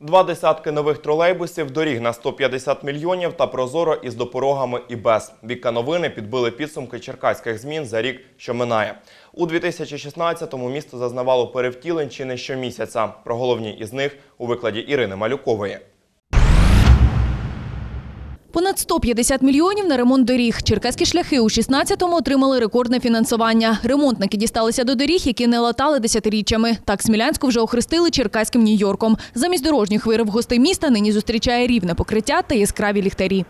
Два десятки нових тролейбусів, доріг на 150 мільйонів та прозоро із допорогами і без. Віка новини підбили підсумки черкаських змін за рік, що минає. У 2016-му місто зазнавало перевтілень чи не щомісяця. Про головні із них у викладі Ірини Малюкової. Понад 150 мільйонів на ремонт доріг. Черкаські шляхи у 16-му отримали рекордне фінансування. Ремонтники дісталися до доріг, які не латали десятиріччями. Так Смілянську вже охрестили черкаським Нью-Йорком. Замість дорожніх вирв гостей міста нині зустрічає рівне покриття та яскраві ліхтарі.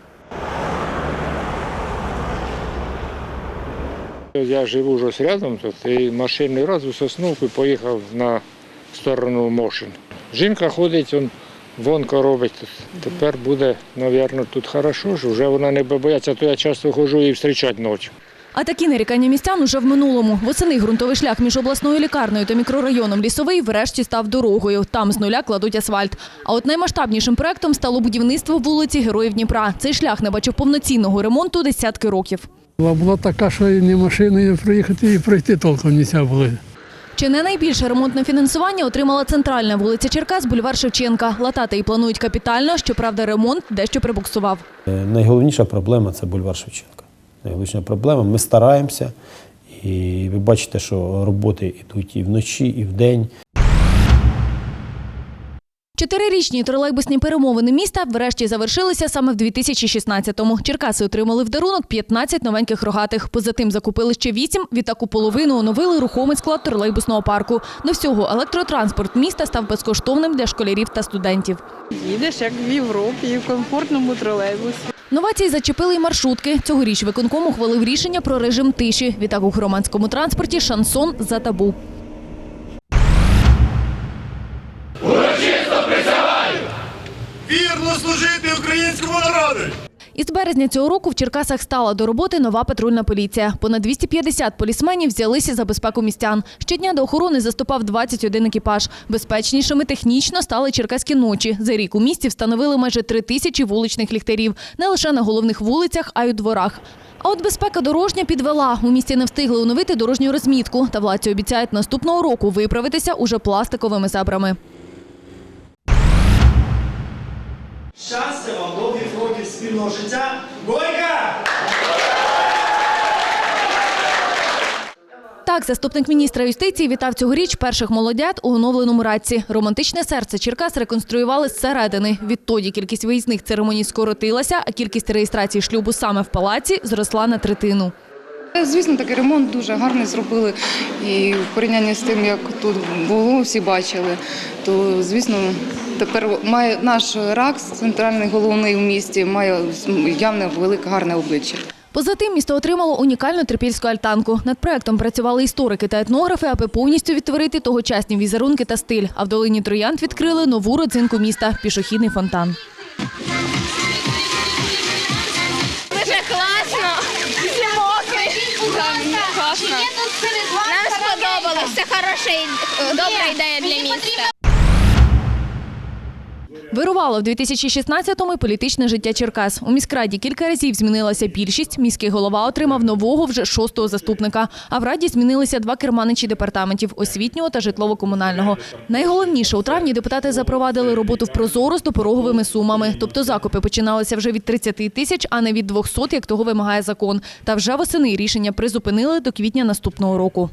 Я живу вже рядом тут, і машинний раз у Сосновку поїхав на сторону Мошин. Жінка ходить, он вонко робить. Тепер буде, мабуть, тут хорошо, що вже вона не боїться, то я часто ходжу і зустрічати ночі. А такі нарікання містян уже в минулому. Восени ґрунтовий шлях між обласною лікарнею та мікрорайоном Лісовий врешті став дорогою. Там з нуля кладуть асфальт. А от наймасштабнішим проектом стало будівництво вулиці Героїв Дніпра. Цей шлях не бачив повноцінного ремонту десятки років. Була, така, що і ні машиною проїхати, і пройти толком не можна було. Чи не найбільше ремонтне фінансування отримала центральна вулиця Черкас, бульвар Шевченка. Латати і планують капітально, щоправда, ремонт дещо прибуксував. Е, Найголовніша проблема це бульвар Шевченка. Найголовніша проблема. Ми стараємося, і ви бачите, що роботи йдуть і вночі, і вдень. Чотирирічні тролейбусні перемовини міста врешті завершилися саме в 2016-му. Черкаси отримали в дарунок 15 новеньких рогатих. Поза тим закупили ще 8, відтак у половину оновили рухомий склад тролейбусного парку. До всього електротранспорт міста став безкоштовним для школярів та студентів. Їдеш як в Європі, в комфортному тролейбусі. Новації зачепили й маршрутки. Цьогоріч виконком ухвалив рішення про режим тиші. Відтак у громадському транспорті шансон за табу. Вірно служити українському народу. Із березня цього року в Черкасах стала до роботи нова патрульна поліція. Понад 250 полісменів взялися за безпеку містян. Щодня до охорони заступав 21 екіпаж. Безпечнішими технічно стали черкаські ночі. За рік у місті встановили майже три тисячі вуличних ліхтарів. Не лише на головних вулицях, а й у дворах. А от безпека дорожня підвела. У місті не встигли оновити дорожню розмітку. Та владці обіцяють наступного року виправитися уже пластиковими зебрами. Щастя вам, довгих років спільного життя. Гойка! Так, заступник міністра юстиції вітав цьогоріч перших молодят у оновленому радці. Романтичне серце Черкас реконструювали зсередини. Відтоді кількість виїзних церемоній скоротилася, а кількість реєстрацій шлюбу саме в палаці зросла на третину. Звісно, такий ремонт дуже гарний зробили. І в порівнянні з тим, як тут було, всі бачили, то звісно, тепер має наш РАКС, центральний головний в місті, має явне велике гарне обличчя. Поза тим, місто отримало унікальну трипільську альтанку. Над проектом працювали історики та етнографи, аби повністю відтворити тогочасні візерунки та стиль. А в долині Троянд відкрили нову родзинку міста пішохідний фонтан. Це хороша добра ідея для міста. Вирувало в 2016-му політичне життя Черкас. У міськраді кілька разів змінилася більшість. Міський голова отримав нового вже шостого заступника. А в раді змінилися два керманичі департаментів освітнього та житлово-комунального. Найголовніше у травні депутати запровадили роботу в прозоро з допороговими сумами. Тобто закупи починалися вже від 30 тисяч, а не від 200, як того вимагає закон. Та вже восени рішення призупинили до квітня наступного року.